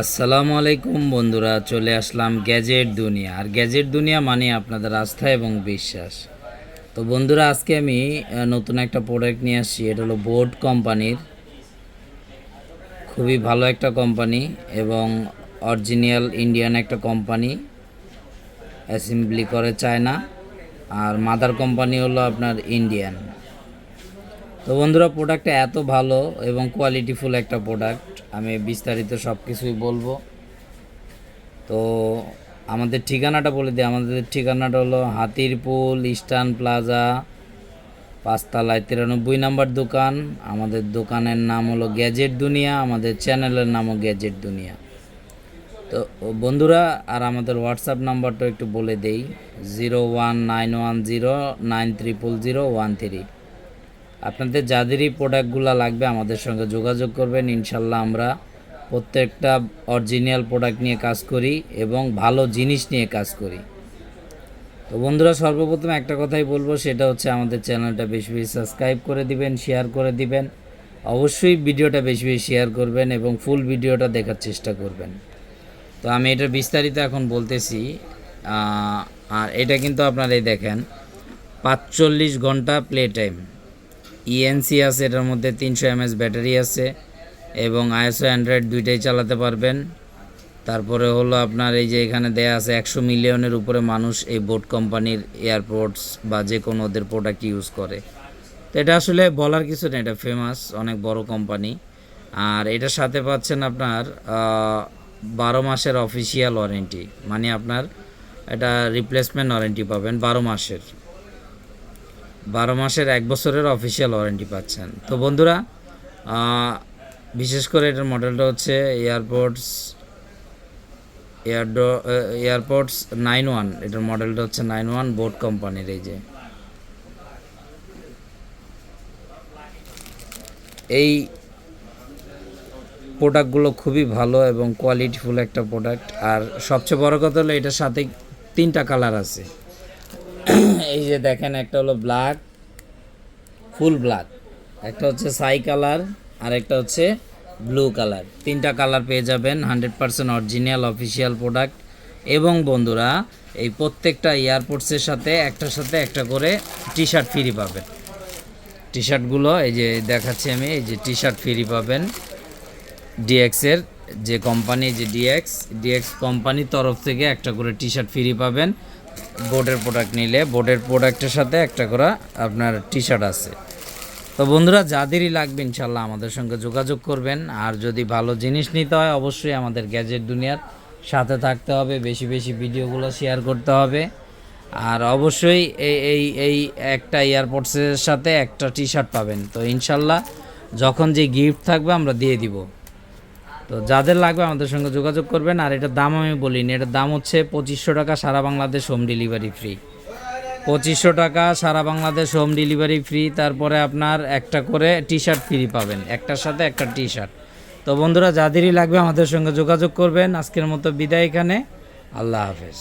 আসসালামু আলাইকুম বন্ধুরা, চলে আসলাম গ্যাজেট দুনিয়া। আর গ্যাজেট দুনিয়া মানে আপনাদের আস্থা এবং বিশ্বাস। তো বন্ধুরা, আজকে আমি নতুন একটা প্রোডাক্ট নিয়ে আসছি, এটা হলো বোট কোম্পানির। খুবই ভালো একটা কোম্পানি এবং অরিজিনাল ইন্ডিয়ান একটা কোম্পানি, অ্যাসেম্বলি করে চায়না। আর মাদার কোম্পানি হলো আপনার ইন্ডিয়ান। তো বন্ধুরা প্রোডাক্টটা এত ভালো এবং কোয়ালিটিফুল একটা প্রোডাক্ট আমি বিস্তারিত সব কিছুই বলব। তো আমাদের ঠিকানাটা বলে দিই। আমাদের ঠিকানাটা হলো হাতিরপুল ইস্টার্ন প্লাজা, পাঁচতলায় তিরানব্বই নাম্বার দোকান। আমাদের দোকানের নাম হলো গ্যাজেট দুনিয়া, আমাদের চ্যানেলের নামও গ্যাজেট দুনিয়া। তো বন্ধুরা, আর আমাদের হোয়াটসঅ্যাপ নাম্বারটা একটু বলে দেই, zero one nine one zero nine triple zero one three. আপনাদের যাদেরই প্রোডাক্টগুলো লাগবে আমাদের সঙ্গে যোগাযোগ করবেন। ইনশাল্লাহ আমরা প্রত্যেকটা অরিজিনাল প্রোডাক্ট নিয়ে কাজ করি এবং ভালো জিনিস নিয়ে কাজ করি। তো বন্ধুরা, সর্বপ্রথম একটা কথাই বলব, সেটা হচ্ছে আমাদের চ্যানেলটা বেশি বেশি সাবস্ক্রাইব করে দিবেন শেয়ার করে দিবেন। অবশ্যই ভিডিওটা বেশি বেশি শেয়ার করবেন এবং ফুল ভিডিওটা দেখার চেষ্টা করবেন। তো আমি এটা বিস্তারিত এখন বলতেছি আর এটা কিন্তু আপনারা এই দেখেন। পাঁচচল্লিশ ঘণ্টা প্লে টাইম ইএনসি আছে, এটার মধ্যে তিনশো এমএস ব্যাটারি আছে এবং আইএসও অ্যান্ড্রয়েড দুইটাই চালাতে পারবেন। তারপরে হলো আপনার এই যে এখানে দেয়া আছে একশো মিলিয়নের উপরে মানুষ এই বোট কোম্পানির এয়ারপোর্টস বা যে কোনো ওদের প্রোডাক্ট ইউজ করে। তো এটা আসলে বলার কিছু নেই, এটা ফেমাস অনেক বড় কোম্পানি। আর এটার সাথে পাচ্ছেন আপনার বারো মাসের অফিসিয়াল ওয়ারেন্টি মানে আপনার এটা রিপ্লেসমেন্ট ওয়ারেন্টি পাবেন বারো মাসের। বারো মাসের এক বছরের অফিসিয়াল ওয়ারেন্টি পাচ্ছেন। তো বন্ধুরা বিশেষ করে এটার মডেলটা হচ্ছে এয়ারপোর্টস এয়ারডো এয়ারপোর্টস নাইন ওয়ান এটার মডেলটা হচ্ছে নাইন ওয়ান বোট কোম্পানির এই যে। এই প্রোডাক্টগুলো খুবই ভালো এবং কোয়ালিটিফুল একটা প্রোডাক্ট আর সবচেয়ে বড় কথা হলো, এটার সাথে তিনটা কালার আছে। এই যে দেখেন, একটা হলো ব্ল্যাক ফুল ব্ল্যাক একটা হচ্ছে সাই কালার আর একটা হচ্ছে ব্লু কালার তিনটা কালার পেয়ে যাবেন hundred percent original official product এবং বন্ধুরা, এই প্রত্যেকটা এয়ারপোর্টসের সাথে, একটার সাথে একটা করে টি শার্ট ফ্রি পাবেন। টি শার্টগুলো এই যে দেখাচ্ছি আমি, এই যে টি শার্ট ফ্রি পাবেন ডিএক্সের যে কোম্পানি যে ডিএক্স ডিএক্স কোম্পানির তরফ থেকে একটা করে টি শার্ট ফ্রি পাবেন। বোর্ডের প্রোডাক্ট নিলে, বোর্ডের প্রোডাক্টের সাথে একটা করে আপনার টি শার্ট আছে। তো বন্ধুরা, যাদেরই লাগবে ইনশাল্লাহ আমাদের সঙ্গে যোগাযোগ করবেন। আর যদি ভালো জিনিস নিতে হয়, অবশ্যই আমাদের গ্যাজেট দুনিয়ার সাথে থাকতে হবে, বেশি বেশি ভিডিওগুলো শেয়ার করতে হবে। আর অবশ্যই এই এই এই একটা এয়ারপোর্টসের সাথে একটা টি শার্ট পাবেন। তো ইনশাল্লাহ, যখন যে গিফট থাকবে, আমরা দিয়ে দিব। তো যাদের লাগবে আমাদের সঙ্গে যোগাযোগ করবেন, আর এটার দাম আমি বলিনি, এটার দাম হচ্ছে পঁচিশশো টাকা সারা বাংলাদেশ হোম ডেলিভারি ফ্রি। পঁচিশশো টাকা সারা বাংলাদেশ হোম ডেলিভারি ফ্রি, তারপরে আপনার একটা করে টি শার্ট ফ্রি পাবেন, একটার সাথে একটা টি শার্ট তো বন্ধুরা, যাদেরই লাগবে আমাদের সঙ্গে যোগাযোগ করবেন, আজকের মতো বিদায় এখানে, আল্লাহ হাফেজ।